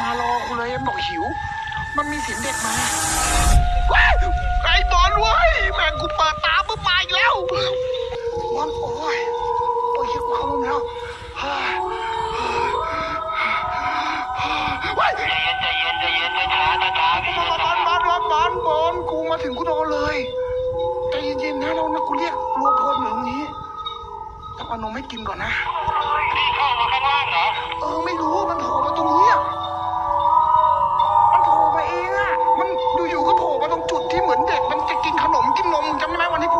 มารอกูเลยบอกหิว มันมีเสียงเด็กมาว้ยไอ้บอลเว้ยแม่งกูเปิดตาปุ๊บมาอีกแล้วบอลโอ้ยโอ้ยเหี้ยกูเข้าห้อแล้วเฮ้ยเฮ้ยใจเย็นใจเย็นใจเย็นช้าช้าช้าพี่บอลบอลบอลบอลบอลบอลกูมาถึงกูโดนเลยใจเย็นๆนะเรานะกูเรียกรวมพลอยู่ตรงนี้ต้องเอานมให้กินก่อนนะพี่เข้ามาข้างล่างเหรอเออไม่รู้มันโผล่มาตรงนี้อะ มือนเด็กมันจะกินขนมกินนมจำได้ไหมวันที่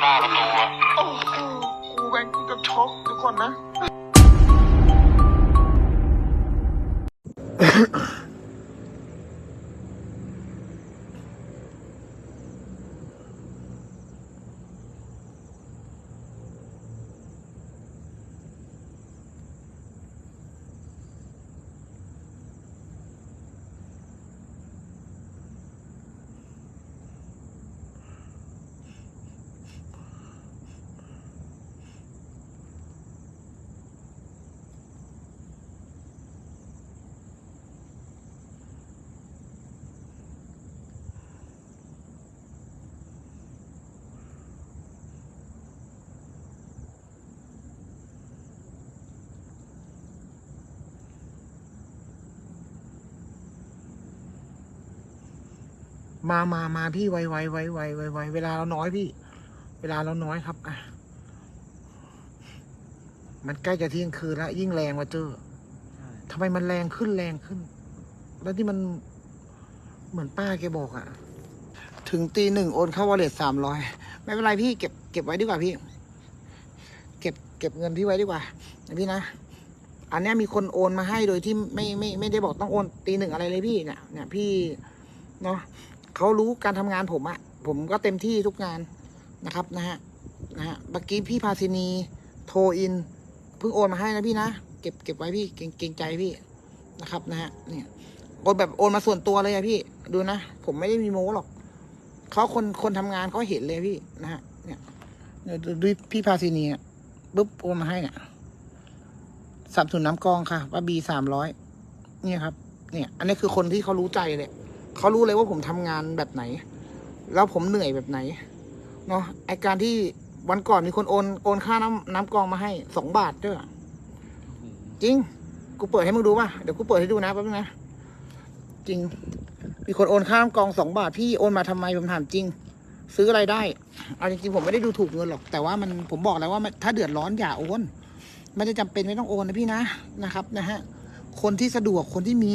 หน้าประตูอะโอ้โหกูแบงกูจะช็อกทุกคนนะ มามามาพี่ไวไวไวไวไวไวเวลาเราน้อยพี่ เวลาเราน้อยครับ อะ มันใกล้จะเที่ยงคืนแล้วยิ่งแรงว่าเจอทำไมมันแรงขึ้นแรงขึ้น แล้วที่มันเหมือนป้าแกบอกอะ่ะถึงตีหนึ่งโอนเข้าวอลเล็ตสามร้อยไม่เป็นไรพี่เก็บเก็บไว้ดีกว่าพี่ เก็บเก็บเงินพี่ไว้ดีกว่านะพี่นะอันเนี้ยมีคนโอนมาให้โดยที่ไม่ไม่ไม่ได้บอกต้องโอนตีหนึ่งอะไรเลยพี่เนี่ยเนี่ยพี่เนาะ เขารู้การทำงานผมอะผมก็เต็มที่ทุกงานนะครับนะฮะนะฮะเมื่อกี้พี่พาซินีโทรอินเพิ่งโอนมาให้นะพี่นะเก็บเก็บไว้พี่เกรงใจพี่นะครับนะฮะเนี่ยโอนแบบโอนมาส่วนตัวเลยอะพี่ดูนะผมไม่ได้มีโม้หรอกเขาคนคนทำงานเขาเห็นเลยพี่นะฮะเนี่ยดูดูพี่พาซินีปุ๊บโอนมาให้เนี่ยสับสนน้ำกองค่ะว่าบีสามร้อยเนี่ยครับ เนี่ย อันนี้คือคนที่เขารู้ใจเลย เขารู้เลยว่าผมทำงานแบบไหน แล้วผมเหนื่อยแบบไหนเนาะไอการที่วันก่อนมีคนโอนโอนค่าน้ำน้ำกรองมาให้สองบาทด้วยจริง กูเปิดให้มึงดูป่ะเดี๋ยวกูเปิดให้ดูนะแป๊บนึงนะจริง มีคนโอนค่าน้ำกรองสองบาทพี่โอนมาทำไมผมถามจริง ซื้ออะไรได้เอาจริงๆผมไม่ได้ดูถูกเงินหรอก แต่ว่ามันผมบอกแล้วว่ามันถ้าเดือดร้อนอย่าโอนไม่ได้จำเป็นไม่ต้องโอนนะพี่นะนะครับ นะฮะคนที่สะดวกคนที่มี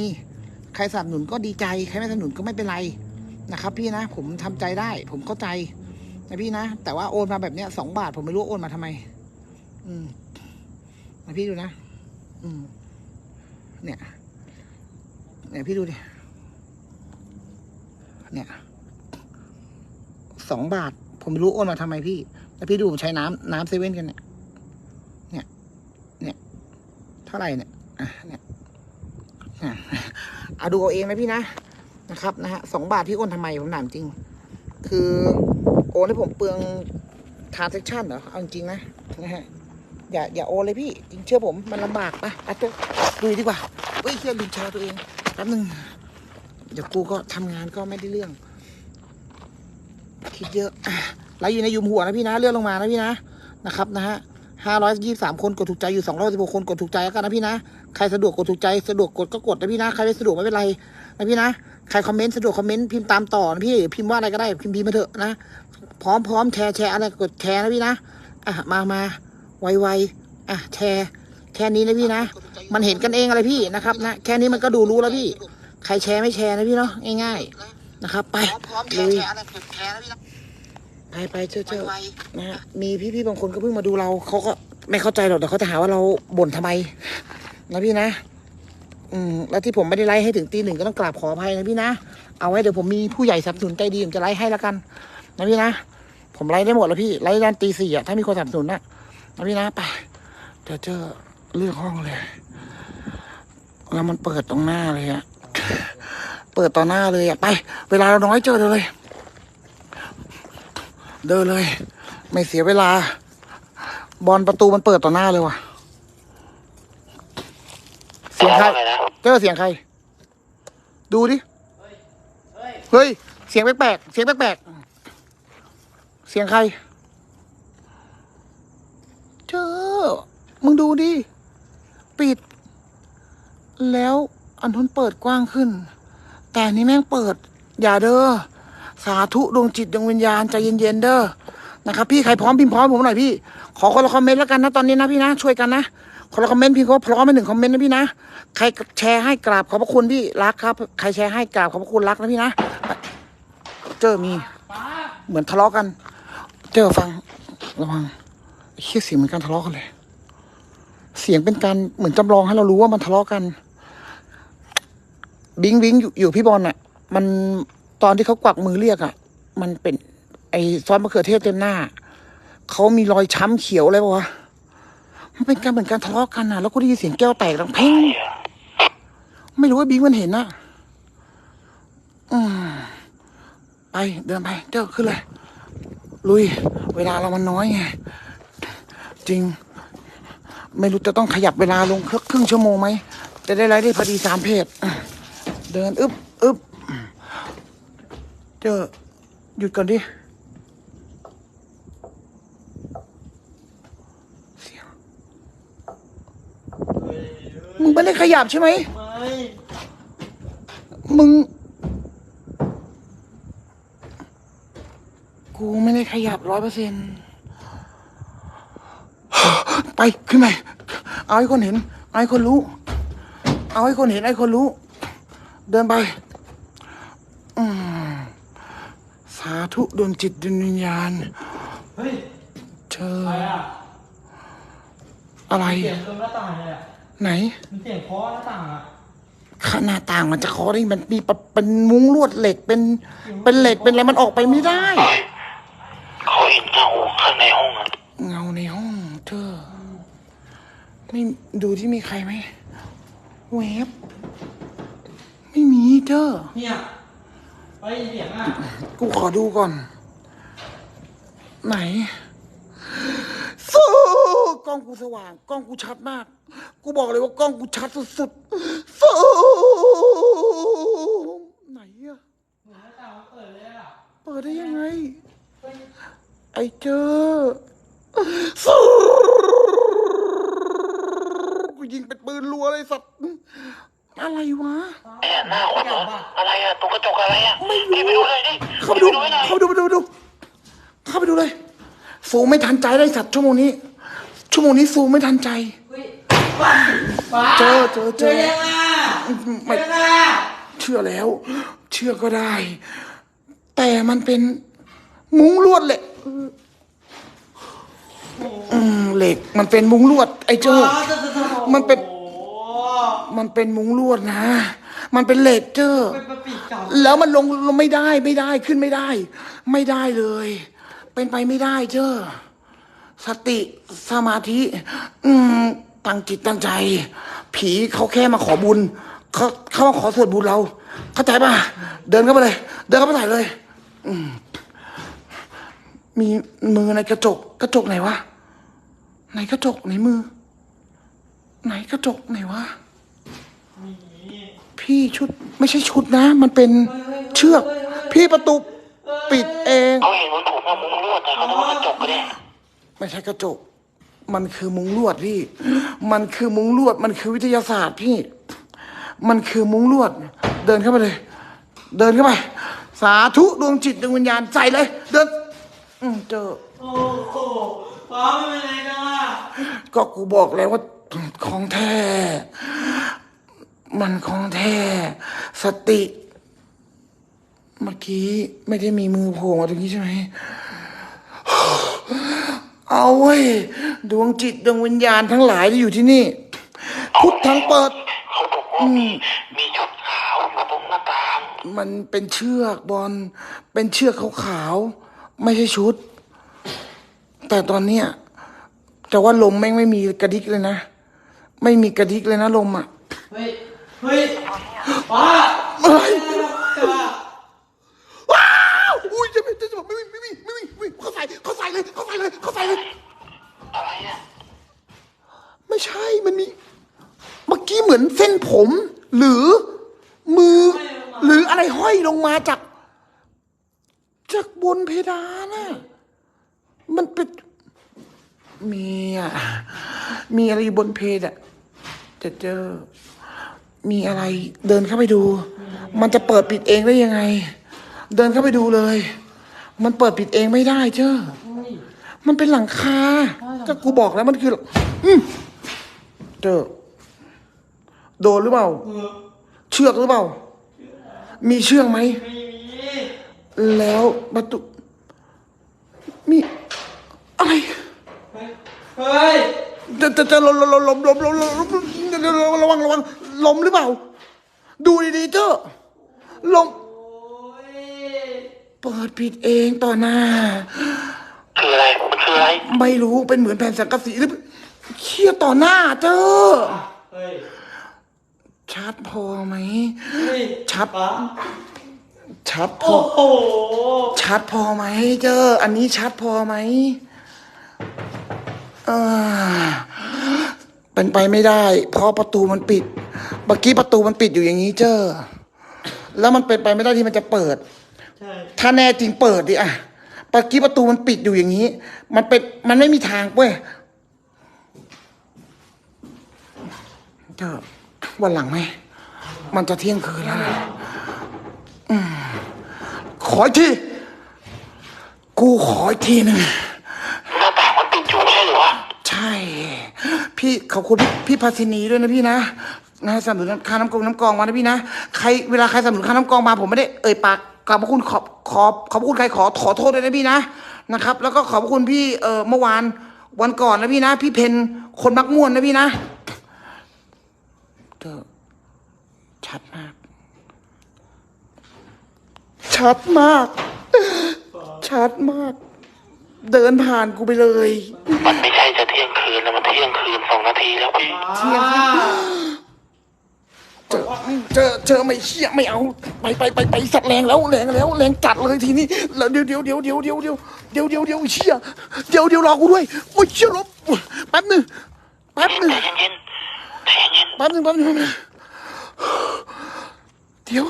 รสนับสนุนก็ดีใจ ใครไม่สนับสนุนก็ไม่เป็นไรนะครับ พี่นะ ผมทำใจได้ ผมเข้าใจนะพี่นะ แต่ว่าโอนมาแบบเนี้ยสองบาท ผมไม่รู้โอนมาทำไม อืมนะพี่ดูนะ อืม เนี่ย เนี่ยพี่ดูดิ เนี่ย สองบาท ผมไม่รู้โอนมาทำไมพี่ แล้วพี่ดูผมใช้น้ำน้ำเซเว่นกันเนี่ย เนี่ย เนี่ย เท่าไหร่เนี่ย อะ เนี่ย เอาดูเอาเองนะพี่นะนะครับนะฮะสองบาทพี่โอนทำไมผมถามจริง คือโอนให้ผมเปลืองทานเซ็คชั่นเหรอเอาจริงนะนะฮะอย่าอย่าโอนเลยพี่จริงเชื่อผมมันลำบากนะอะตัวดูดีกว่าเฮ้ยเฮียลืมชร์ตัวเองแป๊บนึงเดี๋ยวกูก็ทำงานก็ไม่ได้เรื่อง คิดเยอะอะไลอยู่ในยุมหัวนะพี่นะเลื่อนลงมานะพี่นะนะครับนะฮะ ห้าร้อยยี่สามคนกดถูกใจอยู่สองร้อยสิบหกคนกดถูกใจแล้วกันนะพี่นะ ใครสะดวกกดถูกใจสะดวกกดก็กดนะพี่นะ ใครไม่สะดวกไม่เป็นไรนะพี่นะ ใครคอมเมนต์สะดวกคอมเมนต์พิมพ์ตามต่อนะพี่พิมพ์ว่าอะไรก็ได้พิมพ์พิมพ์มาเถอะนะ พร้อมพร้อมแชร์แชร์อะไรกดแชร์นะพี่นะ อะมามาไวไวอะแชร์แค่นี้นะพี่นะ มันเห็นกันเองอะไรพี่นะครับนะแค่นี้มันก็ดูรู้แล้วพี่ ใครแชร์ไม่แชร์นะพี่เนาะง่ายๆนะครับ ไปเลย ไปไปเจ้าเจ้านะฮะมีพี่ๆบางคนก็เพิ่งมาดูเราเขาก็ไม่เข้าใจหรอกเดี๋ยวเขาจะหาว่าเราบ่นทำไมนะพี่นะ อืมแล้วที่ผมไม่ได้ไลฟ์ให้ถึงตีหนึ่งก็ต้องกราบขออภัยนะพี่นะเอาไว้เดี๋ยวผมมีผู้ใหญ่สนับสนุนใจดีผมจะไลฟ์ให้แล้วกันนะพี่นะผมไลฟ์ได้หมดแล้วพี่ไลฟ์ด้านตีสี่อะถ้ามีคนสนับสนุนนะนะพี่นะไปเดี๋ยวเจอเลือกห้องเลยแล้วมันเปิดตรงหน้าเลยอะเปิดต่อหน้าเลยอะไป เวลาเราน้อยเจอเดินเลย เดินเลย ไม่เสียเวลา บอลประตูมันเปิดต่อหน้าเลยว่ะ เสียงใครอะไรนะเจอเสียงใคร ดูดิ เฮ้ย เสียงแปลกๆ เสียงแปลกๆ เสียงใคร เจอ มึงดูดิ ปิด แล้วอันทุนเปิดกว้างขึ้น แต่อันนี้แม่งเปิด อย่าเด้อ สาธุดวงจิตดวงวิญญาณใจเย็นๆเด้อนะครับพี่ใครพร้อมพิมพ์พร้อมผมหน่อยพี่ขอคนละคอมเมนต์แล้วกันนะตอนนี้นะพี่นะช่วยกันนะคนละคอมเมนต์พี่เขาพร้อมไปหนึ่งคอมเมนต์นะพี่นะใครแชร์ให้กราบขอบพระคุณพี่รักครับ ใครแชร์ให้กราบขอบพระคุณรักนะพี่นะเจอมีเหมือนทะเลาะกัน เจอฟังระวังเชี่ยเสียงเหมือนการทะเลาะกันเลย เสียงเป็นการเหมือนจำลองให้เรารู้ว่ามันทะเลาะกัน บิงบิงอยู่อยู่พี่บอลน่ะมัน ตอนที่เขากวักมือเรียกอะ มันเป็น ไอ้ซอสมะเขือเทศเต็มหน้า เขามีรอยช้ำเขียวอะไรปะวะมันเป็นการเหมือนการทะเลาะกันน่ะแล้วก็ได้ยินเสียงแก้วแตกดังเพ่งไม่รู้ว่าบิงมันเห็นนะอืมไปเดินไปเจ้าขึ้นเลย ลุย เวลาเรามันน้อยไงจริง ไม่รู้จะต้องขยับเวลาลงครึ่งครึ่งชั่วโมงไหมจะได้ไลฟ์ได้พอดีสามเพจเดินอึบอึบ เจอหยุดก่อนดิ เสียง มึงไม่ได้ขยับใช่ไหมไม่มึง กูไม่ได้ขยับร้อยเปอร์เซ็นไป ขึ้นไปเอาให้คนเห็น เอาให้คนรู้ เอาให้คนเห็นให้คนรู้ เดินไป อืมสาธุดวงจิตดวงวิญญาณ เฮ้ยเชิญอะไรอะอะไร เสียงตรงหน้าต่างเลยอะไหน มันเสียงเคาะหน้าต่างอะขนาดต่างมันจะเคอได้มันมีปะเป็นมุ้งลวดเหล็กเป็นเป็นเหล็กเป็นอะไรมันออกไปไม่ได้ เขาเห็นเงาข้างในห้องอะเงาในห้อง เธอ ไม่ดูที่มีใครไหมเวฟไม่มีเธอ เนี่ย ไปเสียงอะกูขอดูก่อน ไหน สู้กล้องกูสว่าง กล้องกูชัดมาก กูบอกเลยว่ากล้องกูชัดสุดๆสู้ไหนอะเหมือนหน้าต่างมันเปิดเลยอะ เปิดได้ยังไงเฮ้ยไอ้เจอสู้กูยิงเป็นปืนรัวเลยสัตว์ อะไรวะ แอบหน้าคนเหรออะไรอะตรงกระจกอะไรอะไม่พี่ไปรู้ดูเลยดิเข้าไปดูให้หน่อยเข้าไปดูไปดูไปดูเข้าไปดูเลย ฟูไม่ทันใจได้สัตว์ชั่วโมงนี้ ชั่วโมงนี้ฟูไม่ทันใจเฮ้ยป้าป้าเจอเจอเจอ ยังไงไม่ยังไงเชื่อแล้ว เชื่อก็ได้ แต่มันเป็นมุ้งลวดเหล็กอืมเหล็กมันเป็นมุ้งลวด ไอ้เจ้า มันเป็นโอ้โห มันเป็นมุ้งลวดนะ มันเป็นเหล็กเจ้าเป็นปะปิดเก่าแล้วมันลงลงไม่ได้ไม่ได้ขึ้นไม่ได้ ไม่ได้เลย เป็นไปไม่ได้เจ้าสติสมาธิ อืมตั้งจิตตั้งใจ ผีเขาแค่มาขอบุญเขาเขามาขอส่วนบุญเรา เข้าใจป่ะเดินเข้าไปเลย เดินเข้าไปใส่เลยอืมมีมือในกระจก กระจกไหนวะไหนกระจกไหนมือ ไหนกระจกไหนวะ พี่ชุดไม่ใช่ชุดนะ มันเป็นเชือก พี่ประตูปิดเองเขาเห็นว่าผมว่ามุ้งลวดแต่เขาต้องกระจกก็ได้ไม่ใช่กระจก มันคือมุ้งลวดพี่ มันคือมุ้งลวด มันคือวิทยาศาสตร์พี่ มันคือมุ้งลวด เดินเข้าไปเลย เดินเข้าไป สาธุดวงจิตดวงวิญญาณใส่เลย เดิน อืมเจอโอ้โหฟ้าไม่เป็นไรจังอะก็กูบอกแล้วว่าของแท้ มันของแท้สติ เมื่อกี้ไม่ได้มีมือโผล่มาตรงนี้ใช่ไหมเอาเว้ยดวงจิตดวงวิญญาณทั้งหลายที่อยู่ที่นี่ พุทธังเปิดเขาบอกว่ามีมีชุดขาวอยู่ตรงหน้าต่างมันเป็นเชือกบอลเป็นเชือกขาวๆไม่ใช่ชุด แต่ตอนเนี้ยจะว่าลมแม่งไม่มีกระดิกเลยนะ ไม่มีกระดิกเลยนะลมอะเฮ้ย เฮ้ยฟ้าอะไรจะว่าว้าวอุ้ยจะไม่จะจะไม่มีไม่มีไม่มีไม่มีเขาใส่เขาใส่เลยเขาใส่เลยเขาใส่เลย อะไรอะไม่ใช่มันมีเมื่อกี้เหมือนเส้นผม หรือมือ หรืออะไรห้อยลงมาจาก จากบนเพดานน่ะมันเป็นมีอะมีอะไรอยู่บนเพดอะจะเจอ มีอะไรเดินเข้าไปดู มันจะเปิดปิดเองได้ยังไง เดินเข้าไปดูเลย มันเปิดปิดเองไม่ได้เจ้าเฮ้ยมันเป็นหลังคาก็กูบอกแล้วมันคืออืมเจอโดนหรือเปล่าเออเชือกหรือเปล่า มีเชือกไหมไม่มีแล้วประตูมีอะไรเฮ้ยเฮ้ยจะจะจะลมลมลมลมลมลมลมระวังระวัง ลมหรือเปล่า ดูดีๆเจ้าลมโอ้ยเปิดปิดเองต่อหน้า คืออะไร มันคืออะไร ไม่รู้เป็นเหมือนแผ่นสังกะสีหรือเคี่ยต่อหน้าเจ้าเฮ้ยชัดพอไหม เฮ้ยชัดฟ้าชัดพโอ้อโหชัดพอไหมเจ้าอันนี้ชัดพอไหมเออเป็นไปไม่ได้ เพราะประตูมันปิดเมื่อกี้ประตูมันปิดอยู่อย่างนี้เจ้าแล้วมันเป็นไปไม่ได้ที่มันจะเปิด ใช่ถ้าแน่จริงเปิดดิอะเมื่อกี้ประตูมันปิดอยู่อย่างนี้ มันเป็นมันไม่มีทางเว้ยเจ้าวันหลังไหม มันจะเที่ยงคืนแล้วนะอืมขออีกที กูขออีกทีหนึ่ง หน้าต่างมันปิดอยู่ไม่ใช่เหรอวะ ใช่ พี่ขอบคุณพี่พี่ภาสินีด้วยนะพี่นะ นะสนับสนุนค่าน้ำกองน้ำกองมานะพี่นะใครเวลาใครสนับสนุนค่าน้ำกองมาผมไม่ได้เอ่ยปากกราบพระคุณขอบขอบขอบพระคุณใครขอขอโทษด้วยนะพี่นะนะครับ แล้วก็ขอบพระคุณพี่เอ่อเมื่อวานวันก่อนนะพี่นะ พี่เพนคนมักม่วนนะพี่นะเจอชัดมาก ชัดมาก ชัดมาก เดินผ่านกูไปเลย มันไม่ใช่จะเที่ยงคืนแล้วมันเที่ยงคืนสองนาทีแล้วพี่ฟ้า เจอเจอเจอไม่เชี่ยไม่เอาไปไปไปไปสัตว์แรงแล้วแรงแล้วแรงจัดเลยทีนี้แล้วเดี๋ยวเดี๋ยวเดี๋ยวเดี๋ยวเดี๋ยวเดี๋ยวเดี๋ยวเดี๋ยวเดี๋ยวเชี่ยเดี๋ยวเดี๋ยวรอกูด้วยโอ้ยเชี่ยลบแป๊บหนึ่งแป๊บหนึ่งใจเย็นๆใจเย็นแป๊บหนึ่งแป๊บหนึ่งแป๊บหนึ่งเดี๋ยว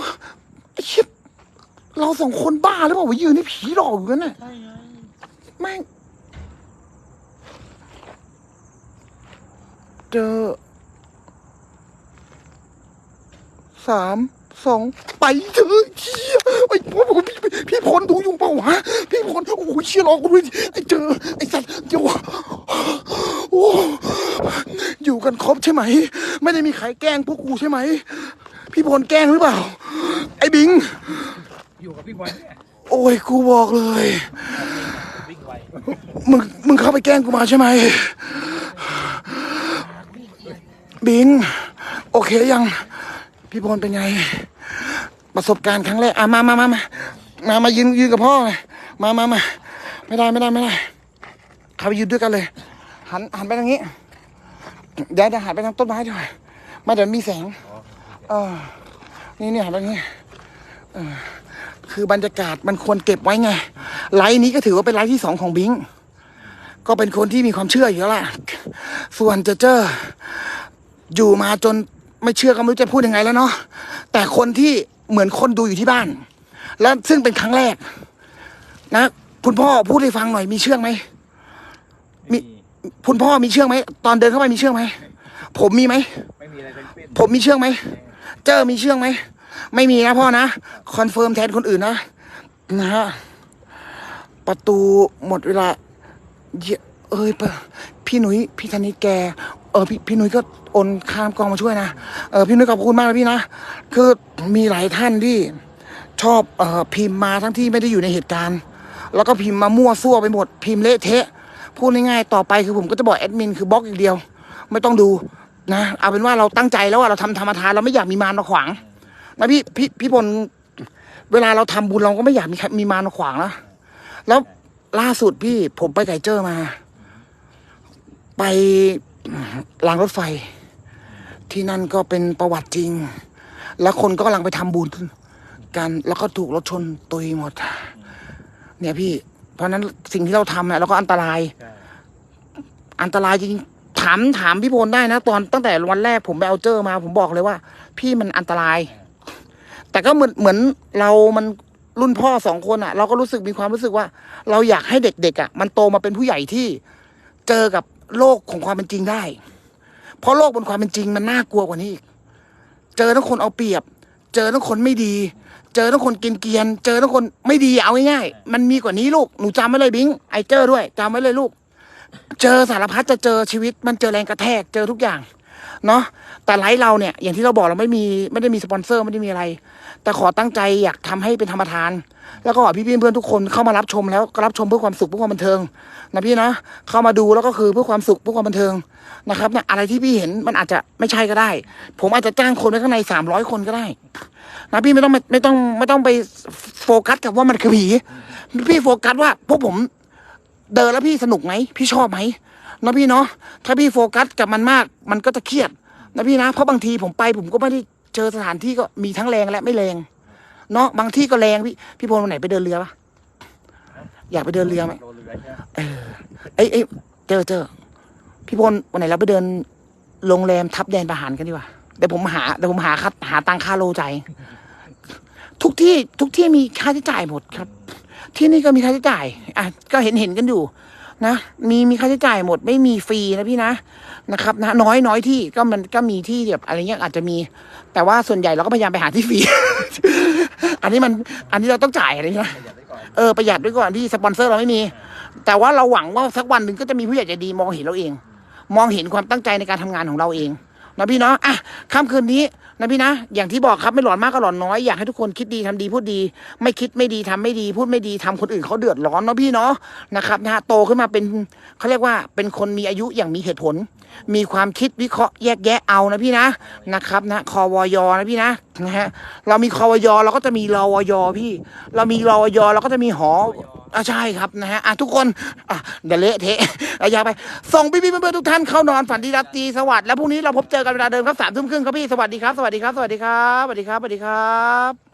ไอ้เชี่ยเราสองคนบ้าหรือเปล่าวะยืนให้ผีหลอกอยู่กันน่ะใช่ไงแม่งเจอ สามสองไปเถอะเชี่ยไอ้พ่อพี่พี่พลดูอยู่เปล่าวะพี่พลโอ้โหเชี่ยรอกูด้วยดิไอ้เจอไอ้สัตว์เดี๋ยวโอ้อยู่กันครบใช่ไหม ไม่ได้มีใครแกล้งพวกกูใช่ไหม พี่พลแกล้งหรือเปล่า ไอ้บิง อยู่กับพี่บอลเนี่ยโอ้ยกูบอกเลยมึงมึงเข้าไปแกล้งกูมาใช่ไหมบิง โอเคยัง พี่พลเป็นไง ประสบการณ์ครั้งแรกอะมามามามามามายืนยืนกับพ่อเลยมามามาไม่ได้ไม่ได้ไม่ได้เข้าไปยืนด้วยกันเลย หันหันไปทางนี้เดี๋ยวเดี๋ยวหันไปทางต้นไม้ดีกว่าไม่เดี๋ยวมีแสงเออนี่เนี่หันไปทางนี้เออคือบรรยากาศมันควรเก็บไว้ไง ไลฟ์นี้ก็ถือว่าเป็นไลฟ์ที่สองของบิงก็เป็นคนที่มีความเชื่ออยู่แล้วล่ะ ส่วนเจเจออยู่มาจน ไม่เชื่อก็ไม่รู้จะพูดยังไงแล้วเนาะแต่คนที่เหมือนคนดูอยู่ที่บ้าน แล้วซึ่งเป็นครั้งแรก นะคุณพ่อพูดให้ฟังหน่อยมีเชื่องไหมมีคุณพ่อมีเชื่องไหมตอนเดินเข้าไปมีเชื่องไหมผมมีไหมไม่มีอะไรทั้งสิ้นผมมีเชื่องไหมเจอมีเชื่องไหมไม่มีนะพ่อนะคอนเฟิร์มแทนคนอื่นนะนะฮะประตูหมดเวลาเยเอ้ยปะพี่หนุ่ยพี่ธนิตแก เออพี่พี่นุ่ยก็โอนข้ามกองมาช่วยนะเออพี่นุ่ยขอบคุณมากนะพี่นะคือมีหลายท่านที่ชอบเออพิมพ์มาทั้งที่ไม่ได้อยู่ในเหตุการณ์ แล้วก็พิมพ์มามั่วซั่วไปหมดพิมพ์เละเทะพูดง่ายๆต่อไปคือผมก็จะบอกแอดมินคือบล็อกอย่างเดียว ไม่ต้องดูนะเอาเป็นว่าเราตั้งใจแล้วว่าเราทำธรรมทานเราไม่อยากมีมารมาขวางนะพี่พี่พี่พลเวลาเราทำบุญเราก็ไม่อยากมีมีมารมาขวางนะแล้วล่าสุดพี่ผมไปไก่เจอมา ไป รางรถไฟ ที่นั่นก็เป็นประวัติจริง แล้วคนก็กำลังไปทำบุญกันแล้วก็ถูกรถชนตุยหมด เนี่ยพี่ เพราะนั้นสิ่งที่เราทำเนี่ยเราก็อันตราย อันตรายจริงถามถามพี่พลได้นะ ตอนตั้งแต่วันแรกผมไปเอาเจอมา ผมบอกเลยว่า พี่มันอันตราย แต่ก็เหมือนเหมือนเรามันรุ่นพ่อสองคนอะ เราก็รู้สึกมีความรู้สึกว่า เราอยากให้เด็กๆอะ มันโตมาเป็นผู้ใหญ่ที่เจอกับ โลกของความเป็นจริงได้ เพราะโลกบนความเป็นจริงมันน่ากลัวกว่านี้อีก เจอทั้งคนเอาเปรียบ เจอทั้งคนไม่ดี เจอทั้งคนกินเกรียนเจอทั้งคนไม่ดีเอาง่ายๆมันมีกว่านี้ลูกหนูจำไว้เลยบิงไอเจอด้วยจำไว้เลยลูก เจอสารพัดจะเจอชีวิต มันเจอแรงกระแทกเจอทุกอย่าง เนาะแต่ไลฟ์เราเนี่ย อย่างที่เราบอกเราไม่มีไม่ได้มีสปอนเซอร์ไม่ได้มีอะไร แต่ขอตั้งใจอยากทำให้เป็นธรรมทาน แล้วก็พี่เพื่อนทุกคนเข้ามารับชมแล้วก็รับชมเพื่อความสุขเพื่อความบันเทิงนะพี่นะเข้ามาดูแล้วก็คือเพื่อความสุขเพื่อความบันเทิงนะครับเนี่ยอะไรที่พี่เห็นมันอาจจะไม่ใช่ก็ได้ ผมอาจจะจ้างคนไว้ข้างในสามร้อยคนก็ได้นะพี่ไม่ต้องไม่ต้องไม่ต้องไปโฟกัสกับว่ามันคือผีพี่โฟกัสว่าพวกผมเดินแล้วพี่สนุกไหมพี่ชอบไหม นะพี่เนาะถ้าพี่โฟกัสกับมันมาก มันก็จะเครียดนะพี่นะ เพราะบางทีผมไปผมก็ไม่ได้เจอสถานที่ก็มีทั้งแรงและไม่แรงเนาะบางที่ก็แรงพี่พี่พลวันไหนไปเดินเรือปะอยากไปเดินเรือไหมเอไหมเออเอ้ยเอ้ยเจอเจอพี่พลวันไหนเราไปเดินโรงแรมทับแดนประหารกันดีกว่าเดี๋ยวผมหาเดี๋ยวผมหาคัดหาตังค่าโลใจ ทุกที่ทุกที่มีค่าใช้จ่ายหมดครับ ที่นี่ก็มีค่าใช้จ่ายอะก็เห็นเห็นกันอยู่ นะมีมีค่าใช้จ่ายหมดไม่มีฟรีนะพี่นะนะครับนะน้อยน้อยที่ก็มันก็มีที่แบบอะไรเงี้ยอาจจะมี แต่ว่าส่วนใหญ่เราก็พยายามไปหาที่ฟรี อันนี้มันอันนี้เราต้องจ่ายอะไรนะประหยัดไว้ก่อนเออประหยัดด้วยก่อนที่สปอนเซอร์เราไม่มี แต่ว่าเราหวังว่าสักวันหนึ่งก็จะมีผู้ใหญ่ใจดีมองเห็นเราเอง มองเห็นความตั้งใจในการทำงานของเราเองนะพี่เนาะอะค่ำคืนนี้ นะพี่นะ อย่างที่บอกครับไม่หลอนมากก็หลอนน้อยอยากให้ทุกคนคิดดีทำดีพูดดี ไม่คิดไม่ดีทำไม่ดี พูดไม่ดีทำคนอื่นเขาเดือดร้อนเนาะพี่เนาะนะครับนะฮะโตขึ้นมาเป็นเขาเรียกว่าเป็นคนมีอายุอย่างมีเหตุผล มีความคิดวิเคราะห์แยกแยะเอานะพี่นะนะครับนะคอวอยนะพี่นะ นะฮะเรามีคอวยเราก็จะมีรอวยพี่ เรามีรอวยเราก็จะมีหออะใช่ครับนะฮะอะทุกคนอะเดเละเทะระยะไป ส่งพี่พี่ๆเพื่อนๆทุกท่านเข้านอนฝันดีรัตรีสวัสดีแล้วพรุ่งนี้เราพบเจอกันเวลาเดิมครับสามทุ่มครึ่งครับพี่สวัสดีครับสวัสดีครับสวัสดีครับสวัสดีครับสวัสดีครับ